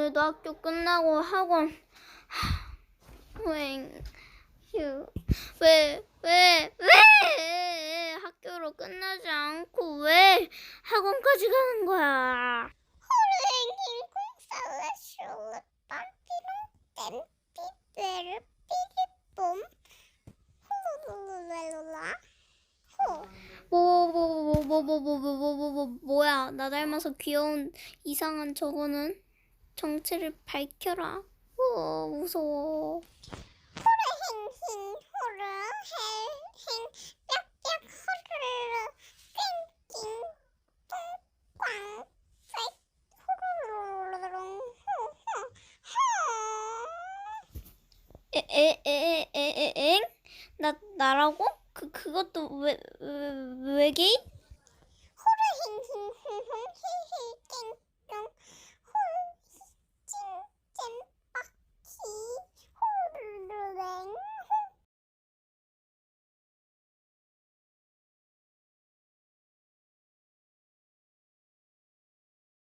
그래도 학교 끝나고 학원. 왜, 휴, 왜, 왜, 왜? 학교로 끝나지 않고 왜 학원까지 가는 거야? 호르행행 공살라슐르 빰삐롱 땜삐베르 삐리뽐 호루루루루라. 호 뭐, 뭐뭐뭐뭐뭐뭐뭐뭐뭐 뭐야? 나 닮아서 귀여운 이상한 저거는 정체를 밝혀라. 어 무서워. 호르행행 호르 헬행 빽빽 호르르 땡띵 똥꽝 빽 호루루루루롱 호호 호 에에에에에엥? 나 나라고? 그 그것도 외, 외 외계인?